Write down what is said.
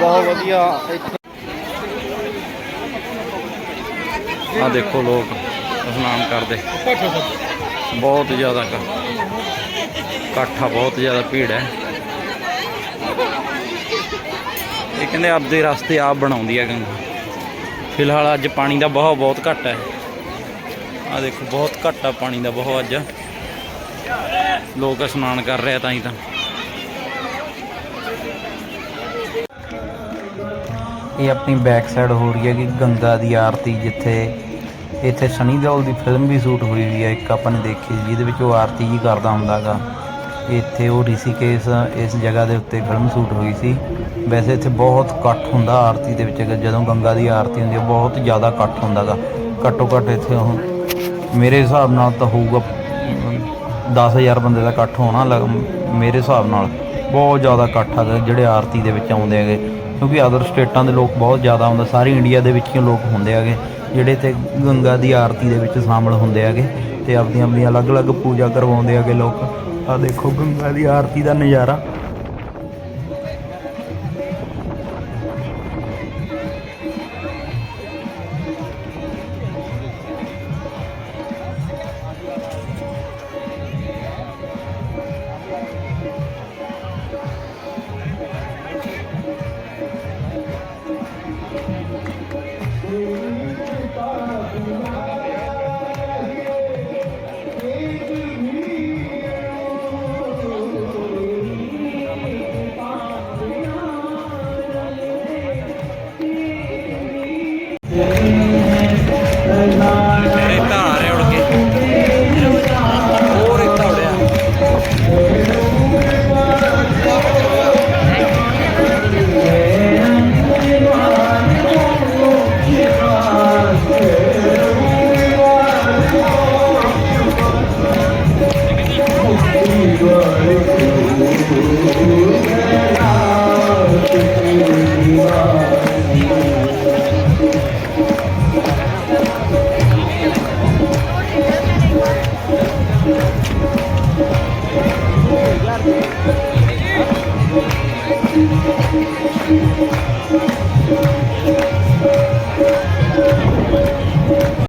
ਬਹੁਤ ਵਧੀਆ। ਆ ਦੇਖੋ ਲੋਕ ਇਸ਼ਨਾਨ ਕਰਦੇ। ਬਹੁਤ ਜ਼ਿਆਦਾ ਕ- ਆ ਬਹੁਤ ਜ਼ਿਆਦਾ ਭੀੜ ਹੈ। ਇਹ ਕਹਿੰਦੇ ਆਪਦੇ ਰਸਤੇ ਆਪ ਬਣਾਉਂਦੀ ਹੈ ਗੰਗਾ। ਫਿਲਹਾਲ ਅੱਜ ਪਾਣੀ ਦਾ ਬਹਾਅ ਬਹੁਤ ਘੱਟ ਹੈ। ਆ ਦੇਖੋ ਬਹੁਤ ਘੱਟ ਆ ਪਾਣੀ ਦਾ ਬਹਾਅ ਅੱਜ। ਲੋਕ ਇਸ਼ਨਾਨ ਕਰ ਰਹੇ ਆ ਤਾਂ ਹੀ ਤਾਂ। ਇਹ ਆਪਣੀ ਬੈਕ ਸਾਈਡ ਹੋ ਰਹੀ ਹੈ ਕਿ ਗੰਗਾ ਦੀ ਆਰਤੀ ਜਿੱਥੇ ਇੱਥੇ ਸਨੀ ਦਿਓਲ ਦੀ ਫਿਲਮ ਵੀ ਸ਼ੂਟ ਹੋਈ ਹੋਈ ਹੈ ਇੱਕ ਆਪਾਂ ਨੇ ਦੇਖੀ ਸੀ, ਜਿਹਦੇ ਵਿੱਚ ਉਹ ਆਰਤੀ ਜੀ ਕਰਦਾ ਹੁੰਦਾਗਾ ਇੱਥੇ ਉਹ ਰਿਸ਼ੀਕੇਸ਼ ਇਸ ਜਗ੍ਹਾ ਦੇ ਉੱਤੇ ਫਿਲਮ ਸ਼ੂਟ ਹੋਈ ਸੀ। ਵੈਸੇ ਇੱਥੇ ਬਹੁਤ ਇਕੱਠ ਹੁੰਦਾ ਆਰਤੀ ਦੇ ਵਿੱਚ ਜਦੋਂ ਗੰਗਾ ਦੀ ਆਰਤੀ ਹੁੰਦੀ ਹੈ ਬਹੁਤ ਜ਼ਿਆਦਾ ਇਕੱਠ ਹੁੰਦਾਗਾ ਘੱਟੋ ਘੱਟ ਇੱਥੇ ਉਹ ਮੇਰੇ ਹਿਸਾਬ ਨਾਲ ਤਾਂ ਹੋਊਗਾ 10000 ਬੰਦੇ ਦਾ ਇਕੱਠ ਹੋਣਾ ਲੱਗ- ਮੇਰੇ ਹਿਸਾਬ ਨਾਲ ਬਹੁਤ ਜ਼ਿਆਦਾ ਇਕੱਠ ਆ ਜਿਹੜੇ ਆਰਤੀ ਦੇ ਵਿੱਚ ਆਉਂਦੇ ਹੈਗੇ। ਕਿਉਂਕਿ ਅਦਰ ਸਟੇਟਾਂ ਦੇ ਲੋਕ ਬਹੁਤ ਜ਼ਿਆਦਾ ਆਉਂਦੇ ਸਾਰੇ ਇੰਡੀਆ ਦੇ ਵਿੱਚ ਹੀ ਲੋਕ ਹੁੰਦੇ ਹੈਗੇ, ਜਿਹੜੇ ਤੇ ਗੰਗਾ ਦੀ ਆਰਤੀ ਦੇ ਵਿੱਚ ਸ਼ਾਮਲ ਹੁੰਦੇ ਹੈਗੇ ਤੇ ਆਪਦੀਆਂ ਆਪਣੀਆਂ ਅਲੱਗ-ਅਲੱਗ ਪੂਜਾ ਕਰਵਾਉਂਦੇ ਹੈਗੇ ਲੋਕ। ਆ ਦੇਖੋ ਗੰਗਾ ਦੀ ਆਰਤੀ ਦਾ ਨਜ਼ਾਰਾ। フフフフ。